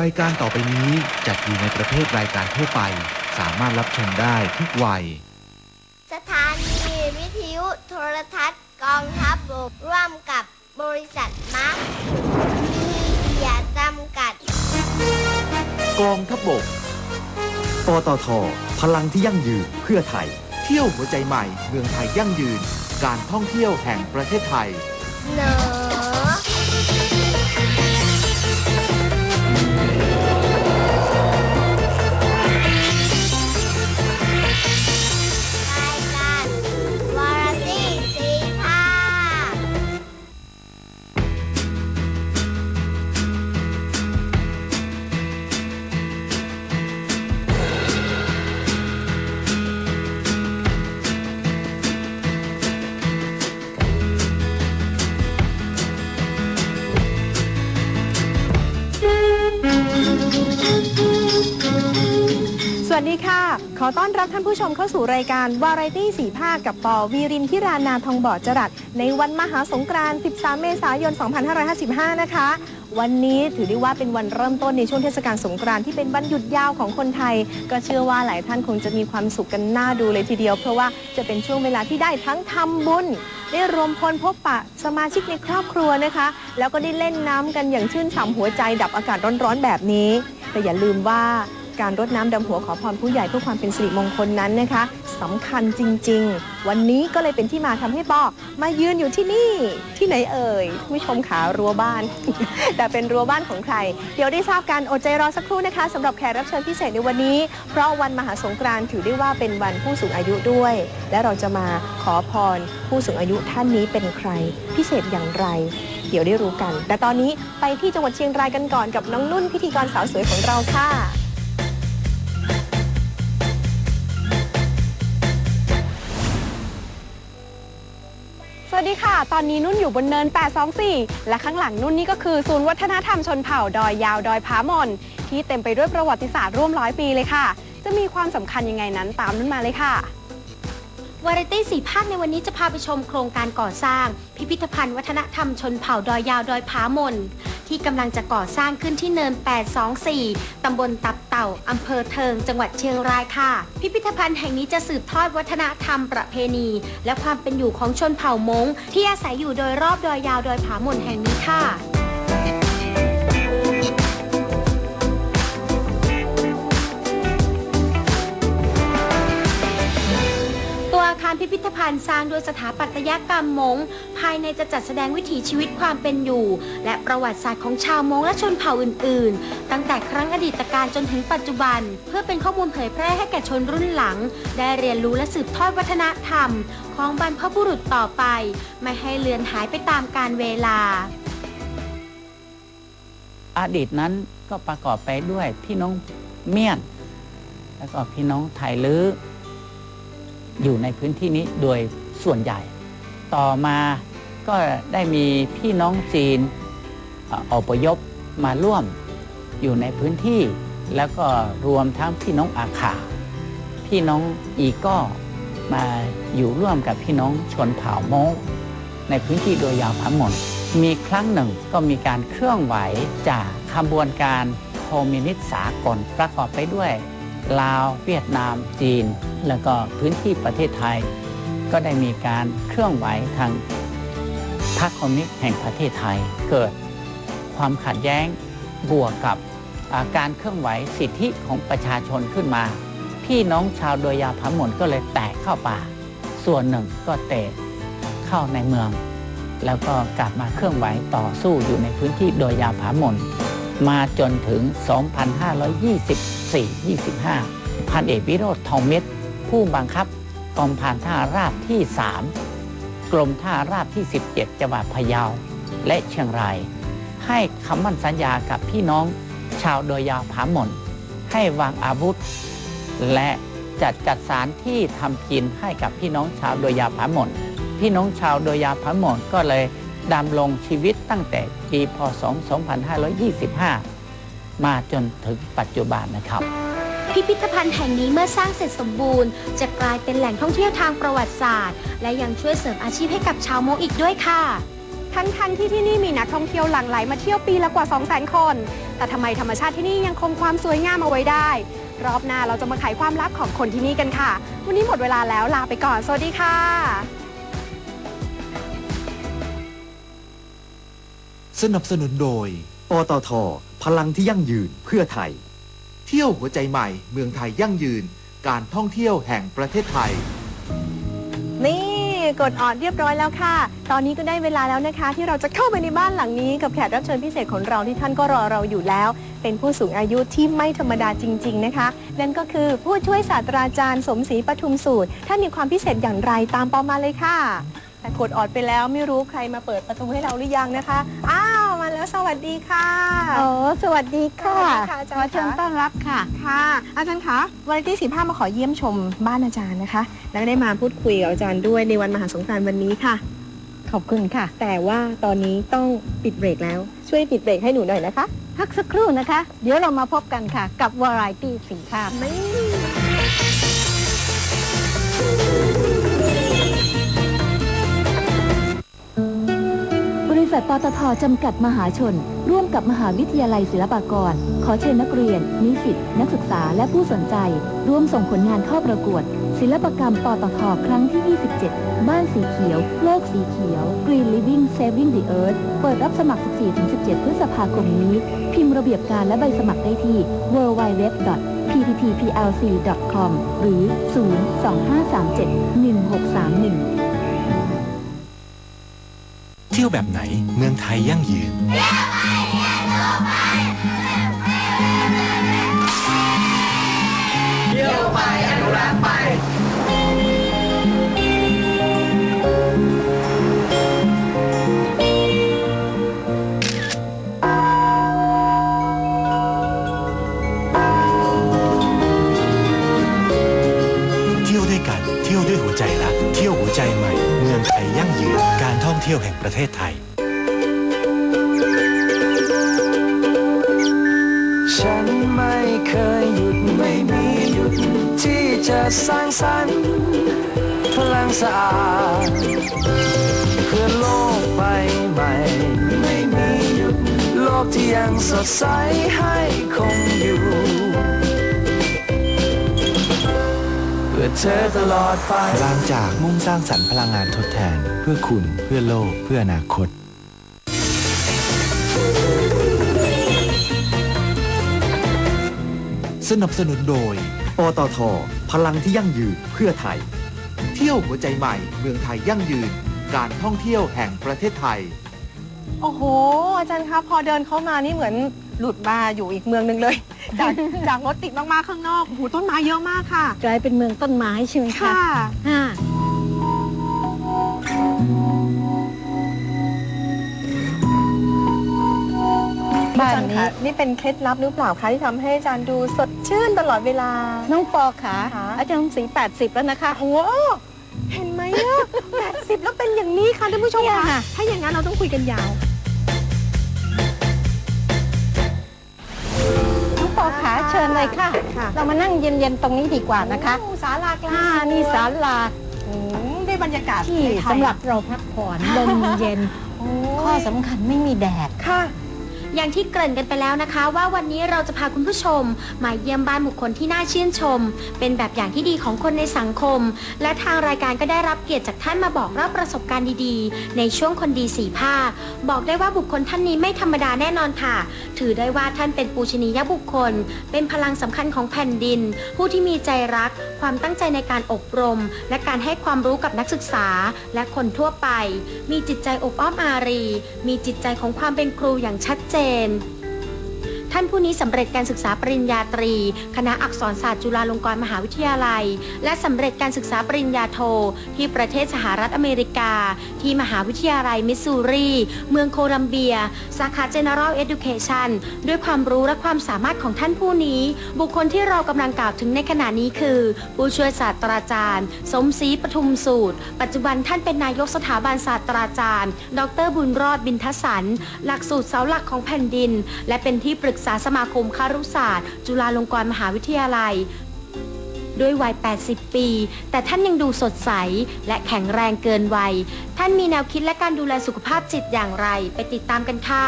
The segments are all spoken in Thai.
รายการต่อไปนี้จัดอยู่ในประเภทรายการทั่วไป สามารถรับชมได้ทุกวัย สถานีวิทยุโทรทัศน์กองทัพบกร่วมกับบริษัทมาร์คมีเดียจำกัด กองทัพบก ปตท พลังที่ยั่งยืนเพื่อไทย เที่ยวหัวใจใหม่ เมืองไทยยั่งยืน การท่องเที่ยวแห่งประเทศไทยเนอ ดีค่ะ ขอต้อนรับท่านผู้ชมเข้าสู่รายการวาไรตี้สีภาคกับปอวีรินทิรานาทองบ่อจรัสในวันมหาสงกรานต์ 13 เมษายน 2555 นะคะ วันนี้ถือได้ว่าเป็นวันเริ่มต้นในช่วงเทศกาลสงกรานต์ที่เป็นวันหยุดยาวของคนไทย ก็เชื่อว่าหลายท่านคงจะมีความสุขกันน่าดูเลยทีเดียว เพราะว่าจะเป็นช่วงเวลาที่ได้ทั้งทำบุญได้รวมพลพบปะสมาชิกในครอบครัวนะคะ แล้วก็ได้เล่นน้ำกันอย่างชื่นฉ่ำหัวใจดับอากาศร้อนๆแบบนี้ แต่อย่าลืมว่า การรดน้ำดำหัวขอพรผู้ใหญ่เพื่อความเป็นสิริมงคลนั้นนะคะสำคัญจริง ๆ วันนี้ก็เลยเป็นที่มาทำให้ปอมายืนอยู่ที่นี่ที่ไหนเอ่ยท่านผู้ชมขารั้วบ้าน แต่เป็นรั้วบ้านของใคร เดี๋ยวได้ทราบกันอดใจรอสักครู่นะคะสำหรับแขกรับเชิญพิเศษในวันนี้ เพราะวันมหาสงกรานต์ถือได้ว่าเป็นวันผู้สูงอายุด้วย และเราจะมาขอพรผู้สูงอายุท่านนี้เป็นใคร พิเศษอย่างไร เดี๋ยวได้รู้กัน แต่ตอนนี้ไปที่จังหวัดเชียงรายกันก่อนกับน้องนุ่นพิธีกรสาวสวยของเราค่ะ วัสดีค่ะ ตอนนี้นุ่นอยู่บนเนิน 824 และข้างหลังนุ่นนี่ก็คือศูนย์วัฒนธรรมชนเผ่าดอยยาวดอยผาหมอนที่เต็มไปด้วยประวัติศาสตร์ร่วมร้อยปีเลยค่ะ จะมีความสำคัญยังไงนั้นตามนุ่นมาเลยค่ะวาไรตี้สีภาคในวันนี้จะพาไปชมโครงการก่อสร้าง พิพิธภัณฑ์วัฒนธรรมชนเผ่าดอยยาวดอยผามน ที่กำลังจะก่อสร้างขึ้นที่เนิน 824 ตำบลตับเต่าอำเภอเทิง จังหวัดเชียงรายค่ะ พิพิธภัณฑ์แห่งนี้จะสืบทอดวัฒนธรรมประเพณี และความเป็นอยู่ของชนเผ่ามงที่อาศัยอยู่โดยรอบดอยยาวดอยผาหมนแห่งนี้ค่ะ พิพิธภัณฑ์สร้างโดยสถาปัตยกรรมมงภายในจะจัดแสดงวิถีชีวิตความเป็นอยู่ และประวัติศาสตร์ของชาวมงและชนเผ่าอื่น ๆ ตั้งแต่ครั้งอดีตการจนถึงปัจจุบัน เพื่อเป็นข้อมูลเผยแพร่ให้แก่ชนรุ่นหลัง ได้เรียนรู้และสืบทอดวัฒนธรรม ของบรรพบุรุษต่อไป ไม่ให้เลือนหายไปตามกาลเวลา อดีตนั้นก็ประกอบไปด้วยพี่น้องเมียน แล้วก็พี่น้องไทยลื้อ อยู่ในพื้นที่นี้โดยส่วนใหญ่ ต่อมาก็ได้มีพี่น้องจีนอพยพมาร่วมอยู่ในพื้นที่ แล้วก็รวมทั้งพี่น้องอาขาพี่น้องอีก็มาอยู่ร่วมกับพี่น้องชนเผ่าโมงในพื้นที่โดยยาวทั้งหมดมีครั้งหนึ่งก็มีการเคลื่อนไหวจากขบวนการคมินิสต์สากลประกอบไปด้วย ลาว เวียดนาม จีน แล้วก็พื้นที่ประเทศไทย ก็ได้มีการเคลื่อนไหวทางพรรคคอมมิวนิสต์แห่งประเทศไทย เกิดความขัดแย้งบวกกับาการเคลื่อนไหวสิทธิของประชาชนขึ้นมา พี่น้องชาวโดยยาพมหมนก็เลยแตกเข้าป่า ส่วนหนึ่งก็เตะเข้าในเมือง แล้วก็กลับมาเคลื่อนไหวต่อสู้อยู่ในพื้นที่โดยยาผาหมนมาจนถึง 2,520 2425 พันเอกวิโรธทองเม็ด ผู้บังคับกองพันท่าราบที่ 3 กรมท่าราบที่ 17 จังหวัดพะเยา และเชียงราย ให้คำมั่นสัญญากับพี่น้องชาวโดยยาวผาหมนให้วางอาวุธ และจัดจัดสารที่ทำกินให้กับพี่น้องชาวโดยยาวผาหมนพี่น้องชาวโดยยาวพันหมดก็เลยดำรงชีวิตตั้งแต่ปีพศ 2525 มาจนถึงปัจจุบันนะครับ พิพิธภัณฑ์แห่งนี้เมื่อสร้างเสร็จสมบูรณ์ จะกลายเป็นแหล่งท่องเที่ยวทางประวัติศาสตร์ และยังช่วยเสริมอาชีพให้กับชาวมงอีกด้วยค่ะ ทั้งๆที่ที่นี่มีนักท่องเที่ยวหลั่งไหลมาเที่ยวปีละกว่า 200,000 คน แต่ทำไมธรรมชาติที่นี่ยังคงความสวยงามเอาไว้ได้ รอบหน้าเราจะมาไขความลับของคนที่นี่กันค่ะ วันนี้หมดเวลาแล้วลาไปก่อน สวัสดีค่ะสนับสนุนโดยปตท พลังที่ยั่งยืนเพื่อไทย เที่ยวหัวใจใหม่ เมืองไทยยั่งยืน การท่องเที่ยวแห่งประเทศไทย นี่กดออดเรียบร้อยแล้วค่ะ ตอนนี้ก็ได้เวลาแล้วนะคะ ที่เราจะเข้าไปในบ้านหลังนี้กับแขกรับเชิญพิเศษของเราที่ท่านก็รอเราอยู่แล้ว เป็นผู้สูงอายุที่ไม่ธรรมดาจริง ๆ นะคะ นั่นก็คือผู้ช่วยศาสตราจารย์สมศรีปทุมสูตรท่านมีความพิเศษอย่างไรตามปอมาเลยค่ะ แต่กดออดไปแล้วไม่รู้ใครมาเปิดประตูให้เราหรือยังนะคะอ้า สวัสดีค่ะโอ้สวัสดีค่ะสวัสดีค่ะอาจารย์ขอเชิญค่ะต้อนรับค่ะ ค่ะ อาจารย์คะวาไรตี้สีผ้ามาขอเยี่ยมชมบ้านอาจารย์นะคะ แล้วก็ได้มาพูดคุยกับอาจารย์ด้วยในวันมหาสงกรานต์วันนี้ค่ะ ขอบคุณค่ะ แต่ว่าตอนนี้ต้องปิดเบรกแล้ว ช่วยปิดเบรกให้หนูหน่อยนะคะ พักสักครู่นะคะ เดี๋ยวเรามาพบกันค่ะ กับวาไรตี้สีภาพ ริษัทปตทจำกัดมหาชน ร่วมกับมหาวิทยาลัยศิลปากร ขอเชิญนักเรียน นิสิต นักศึกษาและผู้สนใจ ร่วมส่งผลงานเข้าประกวด ศิลปกรรมปตทครั้งที่ 27 บ้านสีเขียว โลกสีเขียว Green Living Saving the Earth เปิดรับสมัคร 14-17 พฤษภาคมนี้ พิมพ์ระเบียบการและใบสมัครได้ที่ www.pttplc.com หรือ 025371631 เที่ยวแบบไหนเมืองไทยยั่งยืนเประเทศไทย ฉันไม่เคยหยุดไม่มีหยุด ที่จะสร้างสรรค์พลังสะอาดเพื่อโลกใบใหม่ ไม่มีหยุด โลกที่ยังสดใสให้คงอยู่เพื่อเธอตลอดไปบางจากมุ่งสร้างสรรค์พลังงานทดแทนเพื่อคุณเพื่อโลกเพื่ออนาคต สนับสนุนโดย ปตท พลังที่ยั่งยืนเพื่อไทย เที่ยวหัวใจใหม่ เมืองไทยยั่งยืน การท่องเที่ยวแห่งประเทศไทย โอ้โห อาจารย์คะพอเดินเข้ามานี่เหมือนหลุดมาอยู่อีกเมืองหนึ่งเลย จากจากรถติดมากๆข้างนอกโอ้โหต้นไม้เยอะมากค่ะ กลายเป็นเมืองต้นไม้ใช่ไหมคะค่ะ อ่า บ้านนี้นี่เป็นเคล็ดลับหรือเปล่าคะที่ทำให้อาจารย์ดูสดชื่นตลอดเวลา น้องปอขาค่ะอาจารย์สี80แล้วนะคะโอ้โหเห็นไหมอะแปดสิบแล้วเป็นอย่างนี้ค่ะท่านผู้ชมเนี่ยค่ะค่ะถ้าอย่างนั้นเราต้องคุยกันยาวน้องปอขาเชิญเลยค่ะค่ะ เรามานั่งเย็นๆ ตรงนี้ดีกว่านะคะโอ้ศาลากลางอ่าสวนนี่ศาลาอืมได้บรรยากาศที่ไทยๆสำหรับเราพักผ่อนลมเย็นโอ้ข้อยสำคัญไม่มีแดดค่ะ อย่างที่เกริ่นกันไปแล้วนะคะ ว่าวันนี้เราจะพาคุณผู้ชม มาเยี่ยมบ้านบุคคลที่น่าชื่นชม เป็นแบบอย่างที่ดีของคนในสังคม และทางรายการก็ได้รับเกียรติจากท่านมาบอกเล่าประสบการณ์ดีๆ ในช่วงคนดีสีภาค บอกได้ว่าบุคคลท่านนี้ไม่ธรรมดาแน่นอนค่ะ ถือได้ว่าท่านเป็นปูชนียบุคคล เป็นพลังสำคัญของแผ่นดิน ผู้ที่มีใจรัก ความตั้งใจในการอบรม และการให้ความรู้กับนักศึกษา และคนทั่วไป มีจิตใจอบอ้อมอารี มีจิตใจของความเป็นครูอย่างชัดเจน name. ท่านผู้นี้สำเร็จการศึกษาปริญญาตรี คณะอักษรศาสตร์จุฬาลงกรณ์มหาวิทยาลัย และสำเร็จการศึกษาปริญญาโท ที่ประเทศสหรัฐอเมริกา ที่มหาวิทยาลัยมิสซูรี เมืองโคลัมเบีย สาขา General Education ด้วยความรู้และความสามารถของท่านผู้นี้ บุคคลที่เรากำลังกล่าวถึงในขณะนี้คือ ผู้ช่วยศาสตราจารย์ สมศรีปทุมสูตร ปัจจุบันท่านเป็นนายกสถาบันศาสตราจารย์ ดรบุญรอดบินทสัน หลักสูตรเสาหลักของแผ่นดิน และเป็นที่ปรึกษาสมาคมคารุศาสตร์ จุฬาลงกรณ์มหาวิทยาลัย ด้วยวัย 80 ปี แต่ท่านยังดูสดใส และแข็งแรงเกินวัย ท่านมีแนวคิดและการดูแลสุขภาพจิตอย่างไร ไปติดตามกันค่ะ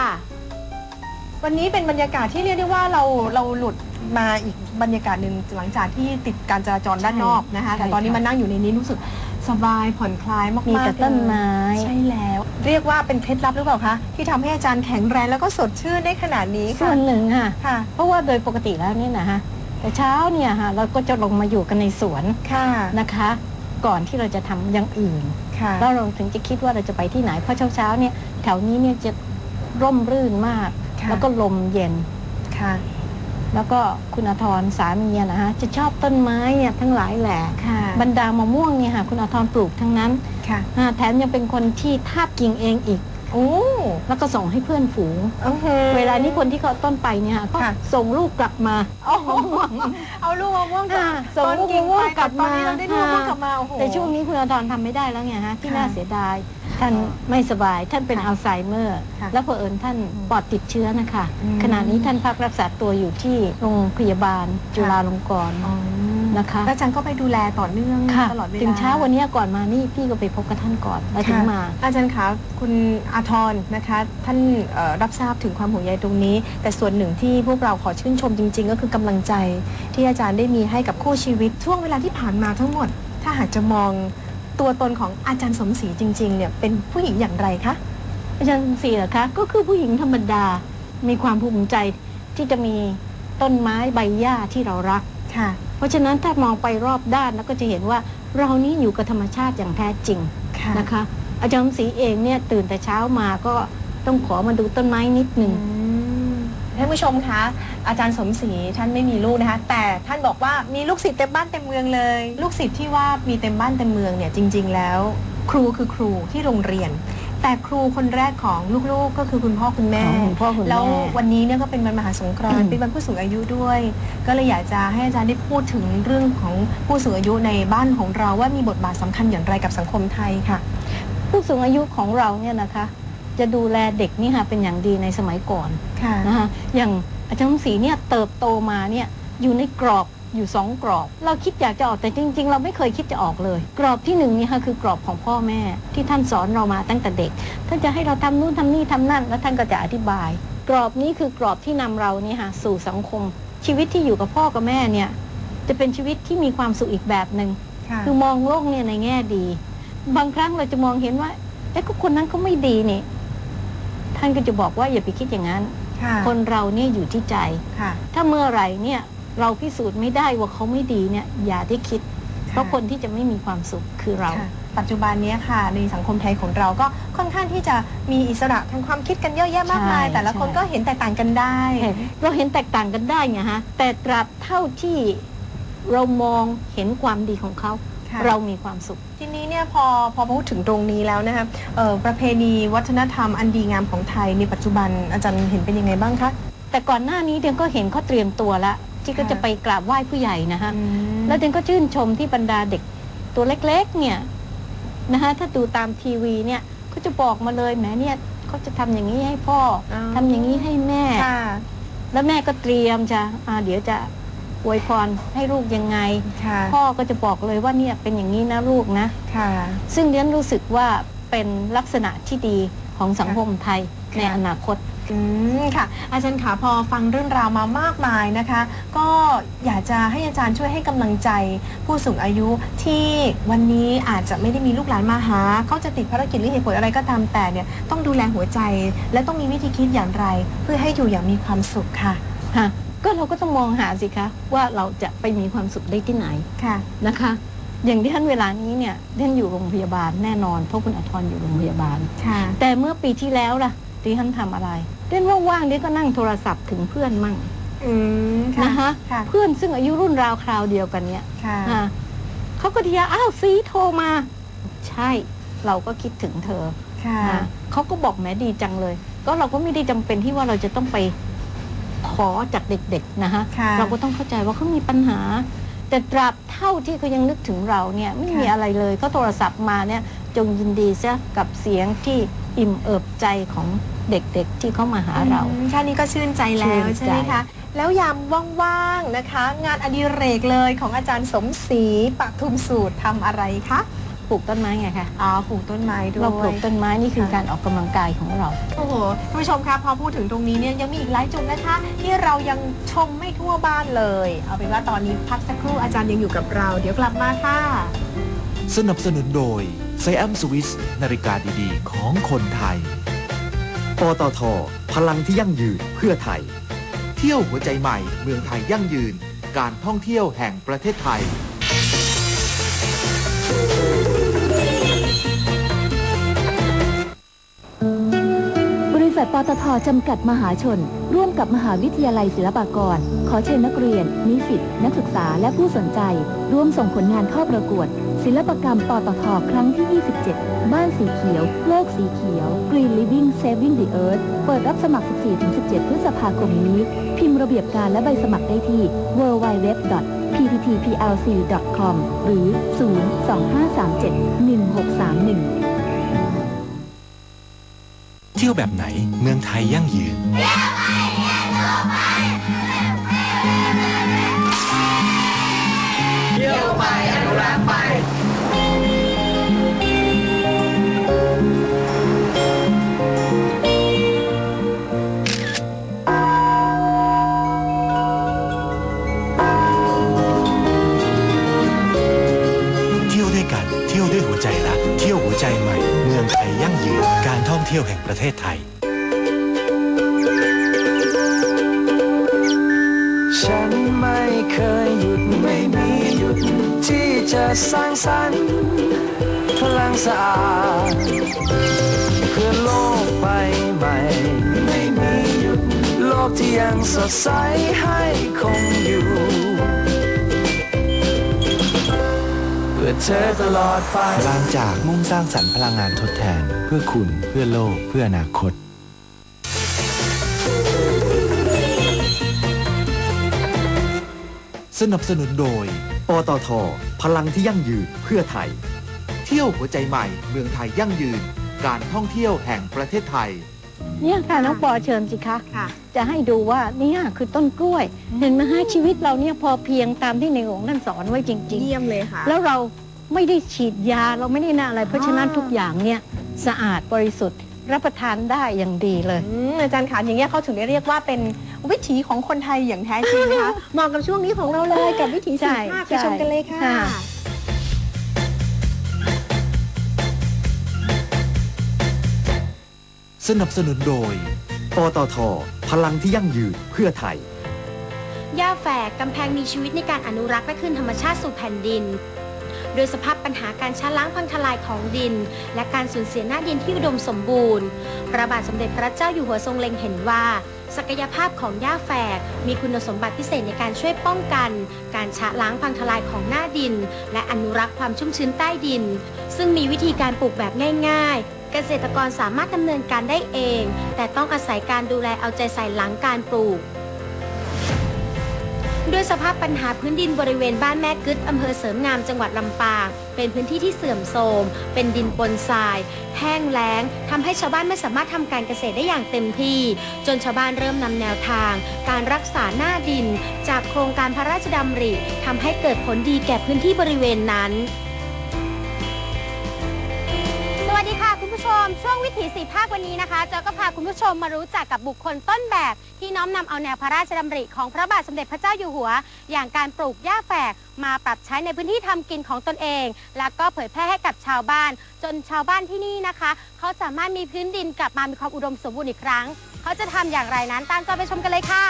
วันนี้เป็นบรรยากาศที่เรียกได้ว่าเราเราหลุดมาอีกบรรยากาศหนึ่งหลังจากที่ติดการจราจรด้านนอกนะคะ แต่ตอนนี้มานั่งอยู่ในนี้รู้สึก สบายผ่อนคลายมากๆมีแต่ต้นไม้ เลยใช่แล้ว เรียกว่าเป็นเคล็ดลับหรือเปล่าคะ ที่ทำให้อาจารย์แข็งแรงแล้วก็สดชื่นได้ขนาดนี้ส่ค่ะ วนหนึ่งค่ะ ค่ะ เพราะว่าโดยปกติแล้วเนี่ยนะฮะแต่เช้าเนี่ยฮะเราก็จะลงมาอยู่กันในสวนค่ะนะคะ ก่อนที่เราจะทำอย่างอื่น ค่ะ แล้วเราถึงจะคิดว่าเราจะไปที่ไหน เพราะเช้าๆเนี่ยแถวนี้เนี่ยจะร่มรื่นมาก ค่ะ แล้วก็ลมเย็น ค่ะ แล้วก็คุณอาทรสามีอะนะฮะจะชอบต้นไม้เนี่ยทั้งหลายแหละค่ะบรรดามะม่วงเนี่ยค่ะคุณอาทรปลูกทั้งนั้นค่ะอ่าแถมยังเป็นคนที่ทาบกิ่งเองอีกโอ้แล้วก็ส่งให้เพื่อนฝูงอื้อหือเวลานี้คนที่เขาต้นไปเนี่ยค่ะก็ค่ะส่งลูกกลับมาโอ้โหเอาลูกมะม่วงอ่าส่งตอนลูกกิ่มะงม่วงไปกลับตอนมานี้เราได้ลูกมะม่วงกลับมาโอ้โหแต่ช่วงนี้คุณอาทรทำไม่ได้แล้วไงฮะที่ค่ะน่าเสียดาย ท่านไม่สบายท่านเป็นค่ะอัลไซเมอร์ ค่ะแล้วเผอิญท่านปอดติดเชื้อนะคะ อืม ขณะนี้ท่านพักรักษาตัวอยู่ที่โรงพยาบาลจุฬาลงกรณ์ อ๋อนะคะ แล้วอาจารย์ก็ไปดูแลต่อเนื่องค่ะตลอดเวลาถึงเช้าวันนี้ก่อนมานี่พี่ก็ไปพบกับท่านก่อนแล้วถึงค่ะมา อาจารย์คะคุณอาทรนะคะ ท่านเอ่อรับทราบถึงความห่วงใยตรงนี้ แต่ส่วนหนึ่งที่พวกเราขอชื่นชมจริง ๆ ก็คือกำลังใจที่อาจารย์ได้มีให้กับคู่ชีวิตช่วงเวลาที่ผ่านมาทั้งหมด ถ้าหากจะมอง ตัวตนของอาจารย์สมศรีจริงๆเนี่ยเป็นผู้หญิงอย่างไรคะอาจารย์สีเหรอคะก็คือผู้หญิงธรรมดา มีความภูมิใจที่จะมีต้นไม้ใบหญ้าที่เรารักค่ะ เพราะฉะนั้นถ้ามองไปรอบด้านแล้วก็จะเห็นว่าเรานี้อยู่กับธรรมชาติอย่างแท้จริงค่ะนะคะ อาจารย์สีเองเนี่ยตื่นแต่เช้ามาก็ต้องขอมาดูต้นไม้นิดหนึ่ง ท่านผู้ชมคะอาจารย์สมศรีท่านไม่มีลูกนะคะ แต่ท่านบอกว่ามีลูกศิษย์เต็มบ้านเต็มเมืองเลย ลูกศิษย์ที่ว่ามีเต็มบ้านเต็มเมืองเนี่ยจริง ๆ แล้ว ครูคือครูที่โรงเรียน แต่ครูคนแรกของลูกๆ ก็คือคุณพ่อคุณแม่ของคุณพ่อคุณแม่ แล้ววันนี้เนี่ยก็เป็นวันมหาสงกรานอืต์มเป็นวันผู้สูงอายุด้วย ก็เลยอยากจะให้อาจารย์ได้พูดถึงเรื่องของผู้สูงอายุในบ้านของเราว่ามีบทบาทสำคัญอย่างไรกับสังคมไทยค่ะ ผู้สูงอายุของเราเนี่ยนะคะ จะดูแลเด็กนี่ค่ะเป็นอย่างดีในสมัยก่อนค่ะนะคะอย่างอาจารย์สีเนี่ยเติบโตมาเนี่ยอยู่ในกรอบอยู่สองกรอบ เราคิดอยากจะออกแต่จริง ๆ เราไม่เคยคิดจะออกเลย กรอบที่หนึ่งเนี่ยค่ะคือกรอบของพ่อแม่ ที่ท่านสอนเรามาตั้งแต่เด็ก ท่านจะให้เราทำนู่นทำนี่ทำนั่น แล้วท่านก็จะอธิบาย กรอบนี้คือกรอบที่นำเราเนี่ยค่ะสู่สังคม ชีวิตที่อยู่กับพ่อกับแม่เนี่ยจะเป็นชีวิตที่มีความสุขอีกแบบหนึ่งค่ะคือมองโลกเนี่ยในแง่ดี บางครั้งเราจะมองเห็นว่าเอ๊ะก็คนนั้นเขาไม่ดีนี่ ท่านก็จะบอกว่าอย่าไปคิดอย่างนั้นค่ะคนเราเนี่ยอยู่ที่ใจค่ะถ้าเมื่อไหร่เนี่ยเราพิสูจน์ไม่ได้ว่าเขาไม่ดีเนี่ยอย่าได้คิด เพราะคนที่จะไม่มีความสุขคือเราค่ะปัจจุบันเนี้ยค่ะ ในสังคมไทยของเราก็ค่อนข้างที่จะมีอิสระทางความคิดกันเยอะแยะมากมายใช่แต่ละคนใช่ก็เห็นแตกต่างกันได้เห็นเราเห็นแตกต่างกันได้ไงฮะแต่ตราบเท่าที่เรามองเห็นความดีของเขา ค่ะเรามีความสุข ทีนี้เนี่ยพอพอพูดถึงตรงนี้แล้วนะคะเอ่อประเพณีวัฒนธรรมอันดีงามของไทยในปัจจุบันอาจารย์เห็นเป็นยังไงบ้างคะแต่ก่อนหน้านี้เดียนก็เห็นเขาเตรียมตัวละที่ก็ค่ะจะไปกราบไหว้ผู้ใหญ่นะฮะอืมแล้วเดนก็ชื่นชมที่บรรดาเด็กตัวเล็กๆ เนี่ยนะคะถ้าดูตามทีวีเนี่ยเขาจะบอกมาเลยแหมเนี่ยเขาจะทำอย่างนี้ให้พ่อออทำอย่างนี้ให้แม่ ค่ะ แล้วแม่ก็เตรียมจะอ่าเดี๋ยวจะ อวยพรให้ลูกยังไง ค่ะพ่อก็จะบอกเลยว่าเนี่ยเป็นอย่างนี้นะลูกนะ ค่ะ ซึ่งเดนรู้สึกว่าเป็นลักษณะที่ดีของสังคมไทยในอนาคต อืมค่ะ อาจารย์ขาพอฟังเรื่องราวมามากมายนะคะ ก็อยากจะให้อาจารย์ช่วยให้กำลังใจ ผู้สูงอายุที่วันนี้อาจจะไม่ได้มีลูกหลานมาหาเขาจะติดภารกิจหรือเหตุผลอะไรก็ตามแต่เนี่ยต้องดูแลหัวใจ และต้องมีวิธีคิดอย่างไร เพื่อให้อยู่อย่างมีความสุขค่ะ ค่ะ ก็เราก็ต้องมองหาสิคะ ว่าเราจะไปมีความสุขได้ที่ไหนค่ะนะคะ อย่างที่ท่านเวลานี้เนี่ยท่านอยู่โรงพยาบาลแน่นอน เพราะคุณอัทรอยู่โรงพยาบาลค่ะแต่เมื่อปีที่แล้วล่ะที่ท่านทำอะไรเด่นว่างๆเด่นก็นั่งโทรศัพท์ถึงเพื่อนมั่งอืมค่ะนะคะค่ะเพื่อนซึ่งอายุรุ่นราวคราวเดียวกันเนี่ยค่ะอ่าเขาก็ทียาอ้าวซีโทรมา ใช่เราก็คิดถึงเธอค่ะอ่าเขาก็บอกแหมดีจังเลย ก็เราก็ไม่ได้จำเป็นที่ว่าเราจะต้องไป ขอจากเด็กๆนะคะค่ะเราก็ต้องเข้าใจว่าเขามีปัญหา แต่ตราบเท่าที่เขายังนึกถึงเราเนี่ยไม่มีค่ะ อะไรเลยเขาโทรศัพท์มาเนี่ยจงยินดีซะกับเสียงที่อิ่มเอิบใจของเด็กๆ ที่เขามาหาเรา อืมแค่นี้ก็ชื่นใจแล้วชื่นใจใช่ไหมคะ แล้วยามว่างๆนะคะ งานอดิเรกเลยของอาจารย์สมศรีปักทุมสูตรทำอะไรคะ ปลูกต้นไม้ไงคะอ๋อปลูกต้นไม้ด้วยเราปลูกต้นไม้นี่คือค่ะการออกกำลังกายของเรา โอ้โหท่านผู้ชมคะพอพูดถึงตรงนี้เนี่ยยังมีอีกหลายจุดนะคะ ที่เรายังชมไม่ทั่วบ้านเลย เอาเป็นว่าตอนนี้พักสักครู่อาจารย์ยังอยู่กับเรา เดี๋ยวกลับมาค่ะสนับสนุนโดยไซแอมสวิสนาฬิกาดีๆ ของคนไทย ปตท พลังที่ยั่งยืนเพื่อไทย เที่ยวหัวใจใหม่ เมืองไทยยั่งยืน การท่องเที่ยวแห่งประเทศไทย ปตทจำกัดมหาชน ร่วมกับมหาวิทยาลัยศิลปากร ขอเชิญนักเรียน นิสิต นักศึกษาและผู้สนใจ ร่วมส่งผลงานเข้าประกวด ศิลปกรรมปตทครั้งที่ 27 บ้านสีเขียว โลกสีเขียว Green Living Saving the Earth เปิดรับสมัคร 14-17 พฤษภาคมนี้ พิมพ์ระเบียบการและใบสมัครได้ที่ www.pttplc.com หรือ 025371631 เที่ยวแบบไหนเมืองไทยยั่งยืน เที่ยวแห่งประเทศไทย ฉันไม่เคยหยุดไม่มีหยุด ที่จะสร้างสรรค์พลังสะอาดเพื่อโลกใบใหม่ ไม่มีหยุด โลกที่ยังสดใสให้คงอยู่ เพื่อเธอตลอดไปบางจากมุ่งสร้างสรรค์พลังงานทดแทน เพื่อคุณเพื่อโลกเพื่ออนาคตสนับสนุนโดย ปตท พลังที่ยั่งยืนเพื่อไทย เที่ยวหัวใจใหม่ เมืองไทยยั่งยืน การท่องเที่ยวแห่งประเทศไทย เนี่ยค่ะน้องปอเชิญสิคะ ค่ะ จะให้ดูว่าเนี่ยคือต้นกล้วย เห็นไหมฮะชีวิตเราเนี่ยพอเพียงตามที่ในหลวงท่านสอนไว้จริงเยี่ยมเลยค่ะๆแล้วเรา ไม่ได้ฉีดยาเราไม่ได้น่าอะไร เพราะฉะนั้นอ๋อทุกอย่างเนี่ยสะอาดบริสุทธิ์ รับประทานได้อย่างดีเลย อืมอาจารย์ขาอย่างเงี้ยเขาถึงได้เรียกว่าเป็นวิถีของคนไทยอย่างแท้จริงนะคะเหมาะกับช่วงนี้ของเราเลยกับวิถีใช่สีภาคไปใช่ชมกันเลยค่ะ ค่ะ สนับสนุนโดย ปตท พลังที่ยั่งยืนเพื่อไทยหญ้าแฝกกำแพงมีชีวิตในการอนุรักษ์และคืนธรรมชาติสู่แผ่นดิน โดยสภาพปัญหาการช้าล้างพังทลายของดิน และการสูญเสียหน้าดินที่อุดมสมบูรณ์ พระบาทสมเด็จพระเจ้าอยู่หัวทรงเล็งเห็นว่า ศักยภาพของหญ้าแฝก มีคุณสมบัติพิเศษในการช่วยป้องกัน การชะล้างพังทลายของหน้าดิน และอนุรักษ์ความชุ่มชื้นใต้ดิน ซึ่งมีวิธีการปลูกแบบง่ายๆเกษตรกรสามารถดำเนินการได้เอง แต่ต้องอาศัยการดูแลเอาใจใส่หลังการปลูก ด้วยสภาพปัญหาพื้นดินบริเวณบ้านแม่กึดอำเภอเสริมงามจังหวัดลำปาง เป็นพื้นที่ที่เสื่อมโทรม เป็นดินปนทราย แห้งแล้งทำให้ชาวบ้านไม่สามารถทำการเกษตรได้อย่างเต็มที่ จนชาวบ้านเริ่มนำแนวทาง การรักษาหน้าดิน จากโครงการพระราชดำริทำให้เกิดผลดีแก่พื้นที่บริเวณนั้น วัสดีค่ะคุณผู้ชม ช่วงวิถีสีภาควันนี้นะคะเจอก็พาคุณผู้ชมมารู้จักกับบุคคลต้นแบบ ที่น้อมนำเอาแนวพระราชดำริของพระบาทสมเด็จพระเจ้าอยู่หัว อย่างการปลูกหญ้าแฝกมาปรับใช้ในพื้นที่ทำกินของตนเอง แล้วก็เผยแพร่ให้กับชาวบ้าน จนชาวบ้านที่นี่นะคะ เขาสามารถมีพื้นดินกลับมามีความอุดมสมบูรณ์อีกครั้ง เขาจะทำอย่างไรนั้นตามจอไปชมกันเลยค่ะ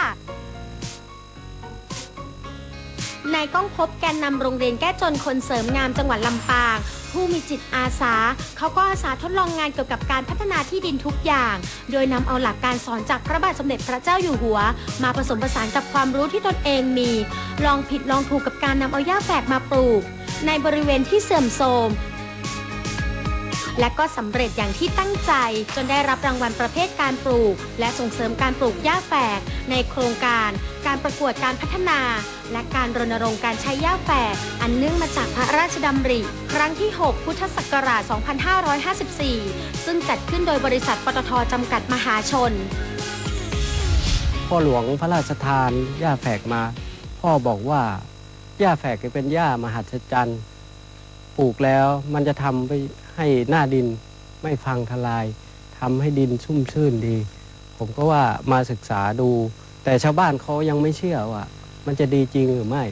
นายก้องพบแกนนำโรงเรียนแก้จนคนเสริมงามจังหวัดลำปาง ผู้มีจิตอาสา เขาก็อาสาทดลองงานเกี่ยวกับการพัฒนาที่ดินทุกอย่าง โดยนำเอาหลักการสอนจากพระบาทสมเด็จพระเจ้าอยู่หัว มาผสมผสานกับความรู้ที่ตนเองมี ลองผิดลองถูกกับการนำเอาหญ้าแฝกมาปลูก ในบริเวณที่เสื่อมโทรม และก็สำเร็จอย่างที่ตั้งใจ จนได้รับรางวัลประเภทการปลูก และส่งเสริมการปลูกหญ้าแฝก ในโครงการ การประกวดการพัฒนา และการรณรงค์การใช้หญ้าแฝก อันเนื่องมาจากพระราชดำริ ครั้งที่ 6 พุทธศักราช 2554 ซึ่งจัดขึ้นโดยบริษัทปตทจำกัดมหาชน พ่อหลวงพระราชทานหญ้าแฝกมา พ่อบอกว่าหญ้าแฝกเป็นหญ้ามหัศจรรย์ปลูกแล้วมันจะทำไป ให้หน้าดินไม่พังทลายทำให้ดินชุ่มชื่นดี ผมก็ว่ามาศึกษาดู แต่ชาวบ้านเขายังไม่เชื่อว่า มันจะดีจริงหรือไม่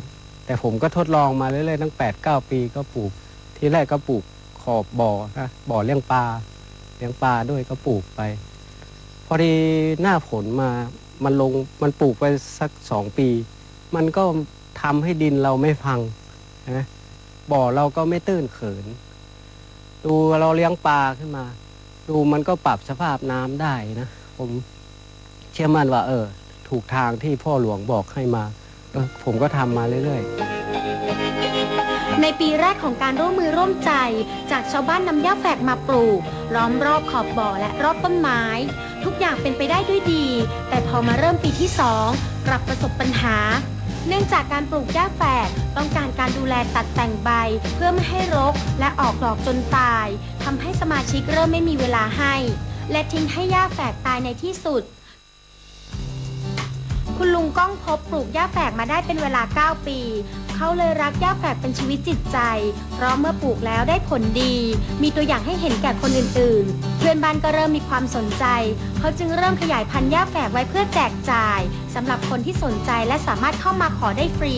แต่ผมก็ทดลองมาเรื่อยๆตั้ง8 9 ปีก็ปลูก ทีแรกก็ปลูกขอบบ่อนะบ่อเลี้ยงปลาเลี้ยงปลาด้วยก็ปลูกไป พอดีหน้าฝนมามันลงมันปลูกไปสักสองปี มันก็ทำให้ดินเราไม่พังนะบ่อเราก็ไม่ตื้นเขิน ดูเราเลี้ยงปลาขึ้นมา ดูมันก็ปรับสภาพน้ำได้นะ ผมเชื่อมั่นว่า เออ ถูกทางที่พ่อหลวงบอกให้มา ผมก็ทำมาเรื่อยๆ ในปีแรกของการร่วมมือร่วมใจ จากชาวบ้านนำหญ้าแฝกมาปลูกล้อมรอบขอบบ่อและรอบต้นไม้ ทุกอย่างเป็นไปได้ด้วยดี แต่พอมาเริ่มปีที่2กลับประสบปัญหา เนื่องจากการปลูกหญ้าแฝกต้องการการดูแลตัดแต่งใบ เพื่อไม่ให้รกและออกดอกจนตายทำให้สมาชิกเริ่มไม่มีเวลาให้ และทิ้งให้หญ้าแฝกตายในที่สุด คุณลุงก้องพบปลูกหญ้าแฝกมาได้เป็นเวลา 9 ปีเขาเลยรักหญ้าแฝกเป็นชีวิตจิตใจ เพราะเมื่อปลูกแล้วได้ผลดี มีตัวอย่างให้เห็นแก่คนอื่นๆ พื่อนบ้านก็เริ่มมีความสนใจ เขาจึงเริ่มขยายพันธุ์หญ้าแฝกไว้เพื่อแจกจ่ายสำหรับคนที่สนใจและสามารถเข้ามาขอได้ฟรี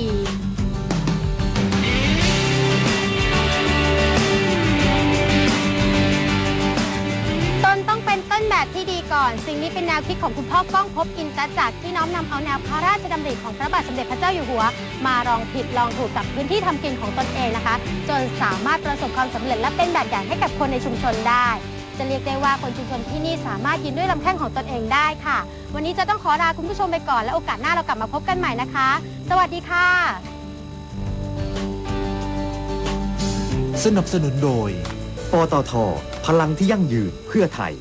ต้นต้องเป็นต้นแบบที่ดีก่อน สิ่งนี้เป็นแนวคิดของคุณพ่อก้องพบอินตจักรที่น้อมนำเอาแนวพระราชดำริของพระบาทสมเด็จพระเจ้าอยู่หัว มาลองผิดลองถูกกับพื้นที่ทำกินของตนเองนะคะ จนสามารถประสบความสำเร็จและเป็นแบบอย่างให้กับคนในชุมชนได้ จะเรียกได้ว่าคนชุมชนที่นี่สามารถยืนด้วยลำแข้งของตนเองได้ค่ะ วันนี้จะต้องขอลาคุณผู้ชมไปก่อนและโอกาสหน้าเรากลับมาพบกันใหม่นะคะ สวัสดีค่ะ สนับสนุนโดย ปตท พลังที่ยั่งยืนเพื่อไทย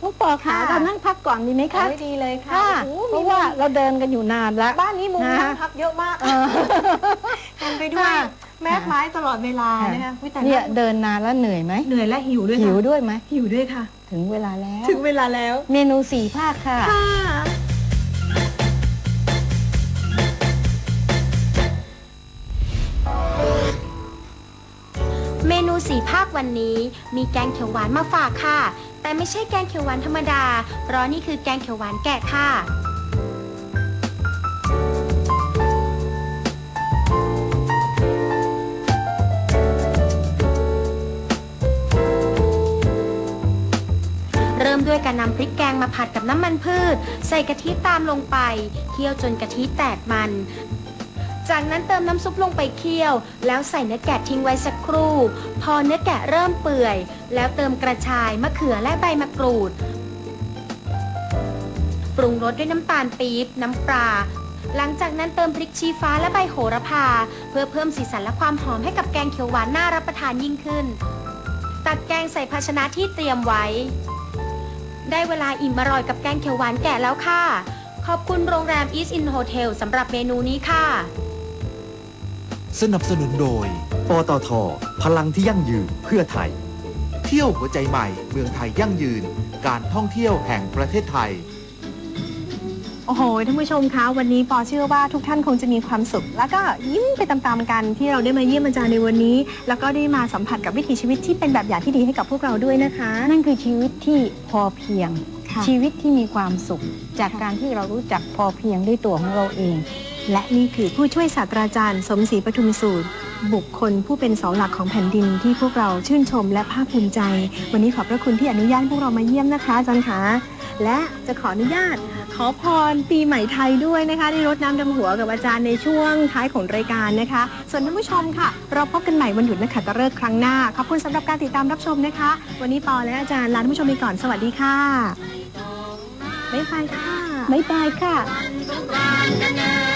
พวกปอขาค่ะ เรานั่งพักก่อนดีไหมคะโอ้ยดีเลยค่ะค่ะโอ้โหเพราะว่าเราเดินกันอยู่นานแล้ว บ้านนี้มุมนะ นั่งพักเยอะมากเออเต็มไปด้วย ค่ะ แม้ไม้ตลอดเวลานะคะอุ๊ยแต่เนี่ยเดินนานแล้วเหนื่อยไหมเหนื่อยและหิวด้วยหิวค่ะด้วยไหมหิวด้วยค่ะ ถึงเวลาแล้ว ถึงเวลาแล้วเมนูสี่ภาคค่ะ ค่ะเมนูสีภาควันนี้มีแกงเขียวหวานมาฝากค่ะ แต่ไม่ใช่แกงเขียวหวานธรรมดา เพราะนี่คือแกงเขียวหวานแกะค่ะ วยการนำพริกแกงมาผัดกับน้ำมันพืช ใส่กะทิตามลงไป เคี่ยวจนกะทิแตกมัน จากนั้นเติมน้ำซุปลงไปเคี่ยว แล้วใส่เนื้อแกะทิ้งไว้สักครู่ พอเนื้อแกะเริ่มเปื่อย แล้วเติมกระชายมะเขือและใบมะกรูด ปรุงรสด้วยน้ำตาลปี๊บน้ำปลาหลังจากนั้นเติมพริกชี้ฟ้าและใบโหระพา เพื่อเพิ่มสีสันและความหอมให้กับแกงเขียวหวานน่ารับประทานยิ่งขึ้น ตักแกงใส่ภาชนะที่เตรียมไว้ ได้เวลาอิ่มอร่อยกับแกงเขียวหวานแก่แล้วค่ะ ขอบคุณโรงแรม East in Hotel สำหรับเมนูนี้ค่ะ สนับสนุนโดย ปตท พลังที่ยั่งยืนเพื่อไทย เที่ยวหัวใจใหม่ เมืองไทยยั่งยืน การท่องเที่ยวแห่งประเทศไทย โอ้โหท่านผู้ชมคะวันนี้ปอเชื่อว่าทุกท่านคงจะมีความสุข แล้วก็ยิ้มไปตามๆกันที่เราได้มาเยี่ยมอาจารย์ในวันนี้ แล้วก็ได้มาสัมผัสกับวิถีชีวิตที่เป็นแบบอย่างที่ดีให้กับพวกเราด้วยนะคะ นั่นคือชีวิตที่พอเพียง ค่ะชีวิตที่มีความสุข จากการที่เรารู้จักพอเพียงด้วยตัวของเราเอง และนี่คือผู้ช่วยศาสตราจารย์ สมศรีปทุมสูตร บุคคลผู้เป็นเสาหลักของแผ่นดินที่พวกเราชื่นชมและภาคภูมิใจ วันนี้ขอบพระคุณที่อนุญาตให้พวกเรามาเยี่ยมนะคะอาจารย์คะและจะขออนุญาตขอพรปีใหม่ไทยด้วยนะคะได้รดน้ำดำหัวกับอาจารย์ในช่วงท้ายของรายการนะคะ ส่วนท่านผู้ชมค่ะ เราพบกันใหม่วันหยุดนักขัตฤกษ์ครั้งหน้า ขอบคุณสำหรับการติดตามรับชมนะคะ วันนี้ปอและอาจารย์ลาท่านผู้ชมไปก่อนสวัสดีค่ะบ๊ายบายค่ะบ๊ายบายค่ะสงกรานต์นะนะ